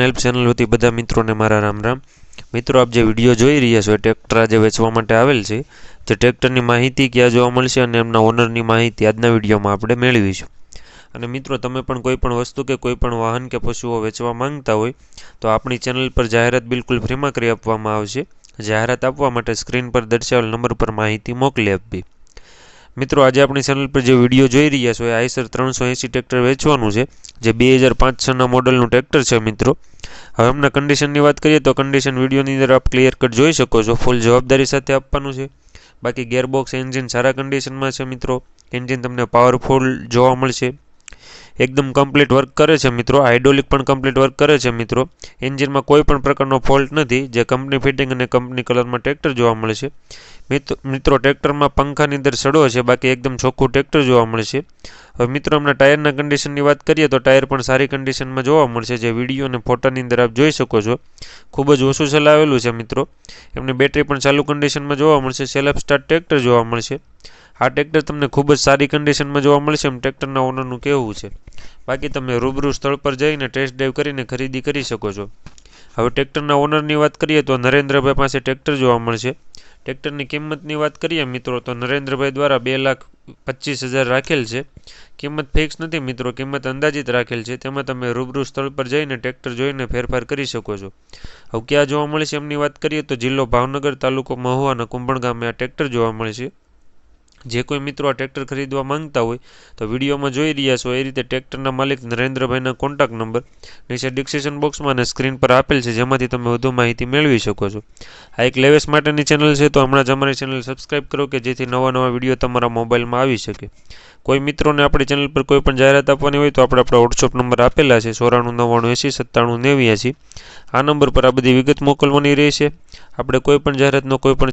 કિસાન help channel વતી બધા મિત્રોને મારા રામ રામ મિત્રો, આપ જે વીડિયો જોઈ રહ્યા છો એ ટ્રેક્ટર આજે વેચવા માટે આવેલ છે. જે ટ્રેક્ટરની માહિતી ક્યાં જોવા મળશે અને એમના ઓનરની માહિતી આજના વિડીયોમાં આપણે મેળવીશું. અને મિત્રો, તમે પણ કોઈ પણ વસ્તુ કે કોઈ પણ વાહન કે પશુઓ વેચવા માંગતા હોય, તો આપણી ચેનલ પર જાહેરાત બિલકુલ ફ્રીમાં કરી આપવામાં આવશે. જાહેરાત આપવા માટે સ્ક્રીન પર દર્શાવેલ નંબર પર માહિતી મોકલી આપવી. મિત્રો, આજે આપણી ચેનલ પર જે વીડિયો જોઈ રહ્યા છો એ આઈસર ત્રણસો એંસી ટ્રેક્ટર વેચવાનું છે, જે બે હજાર પાંચ છના મોડલનું ટ્રેક્ટર છે મિત્રો. હવે હમણાં કન્ડિશનની વાત કરીએ તો કન્ડિશન વિડીયોની અંદર આપ ક્લિયર કટ જોઈ શકો છો ફૂલ જવાબદારી સાથે આપવાનું છે. બાકી ગેરબોક્સ એન્જિન સારા કન્ડિશનમાં છે મિત્રો એન્જિન તમને પાવરફુલ જોવા મળશે. એકદમ કમ્પ્લીટ વર્ક કરે છે મિત્રો. હાઇડ્રોલિક પણ કમ્પ્લીટ વર્ક કરે છે મિત્રો. એન્જિનમાં કોઈ પણ પ્રકારનો ફોલ્ટ નથી. જે કંપની ફિટિંગ અને કંપની કલરમાં ટ્રેક્ટર જોવા મળશે મિત્રો ટ્રેક્ટરમાં પંખાની અંદર સડો છે. બાકી એકદમ ચોખ્ખું ટ્રેક્ટર જોવા મળશે હવે મિત્રો, હમણાં ટાયરના કન્ડિશનની વાત કરીએ તો ટાયર પણ સારી કન્ડિશનમાં જોવા મળશે. જે વીડિયો અને ફોટાની અંદર આપ જોઈ શકો છો. ખૂબ જ ઓછું ચલાવેલું છે મિત્રો. એમની બેટરી પણ ચાલુ કન્ડિશનમાં જોવા મળશે. સેલ્ફ સ્ટાર્ટ ટ્રેક્ટર જોવા મળશે. આ ટ્રેક્ટર તમને ખૂબ જ સારી કન્ડિશનમાં જોવા મળશે એમ ટ્રેક્ટરના ઓનરનું કહેવું છે. બાકી તમે રૂબરૂ સ્થળ પર જઈને ટેસ્ટ ડ્રાઈવ કરીને ખરીદી કરી શકો છો. હવે ટ્રેક્ટરના ઓનરની વાત કરીએ તો નરેન્દ્રભાઈ પાસે ટ્રેક્ટર જોવા મળશે. ટ્રેક્ટરની કિંમતની વાત કરીએ મિત્રો, તો નરેન્દ્રભાઈ દ્વારા બે લાખ પચીસ હજાર રાખેલ છે. કિંમત ફિક્સ નથી મિત્રો, કિંમત અંદાજિત રાખેલ છે. તેમાં તમે રૂબરૂ સ્થળ પર જઈને ટ્રેક્ટર જોઈને ફેરફાર કરી શકો છો. હવે ક્યાં જોવા મળશે એમની વાત કરીએ તો જિલ્લો ભાવનગર તાલુકો મહુવાના કુંભણ ગામે આ ટ્રેક્ટર જોવા મળશે. જે કોઈ મિત્રો આ ટ્રેક્ટર ખરીદવા માંગતા હોય તો વિડીયોમાં જોઈ રહ્યા છો, એ રીતે ટ્રેક્ટરના માલિક નરેન્દ્રભાઈના કોન્ટેક્ટ નંબર નીચે ડિસ્ક્રિપ્શન બોક્સમાં અને સ્ક્રીન પર આપેલ છે, જેમાંથી તમે વધુ માહિતી મેળવી શકો છો. આ એક લેવેસ માટેની ચેનલ છે, તો હમણાં જ અમારી ચેનલ સબસ્ક્રાઈબ કરો કે જેથી નવા નવા વીડિયો તમારા મોબાઈલમાં આવી શકે. કોઈ મિત્રોને આપણી ચેનલ પર કોઈ પણ જાહેરાત આપવાની હોય તો આપણે આપણા વોટ્સઅપ નંબર આપેલા છે, ચોરાણું નવ્વાણું એંસી સત્તાણું નેવ્યાસી આ નંબર પર આ બધી વિગત મોકલવાની રહેશે. આપણે કોઈ પણ જાહેરાતનો કોઈ પણ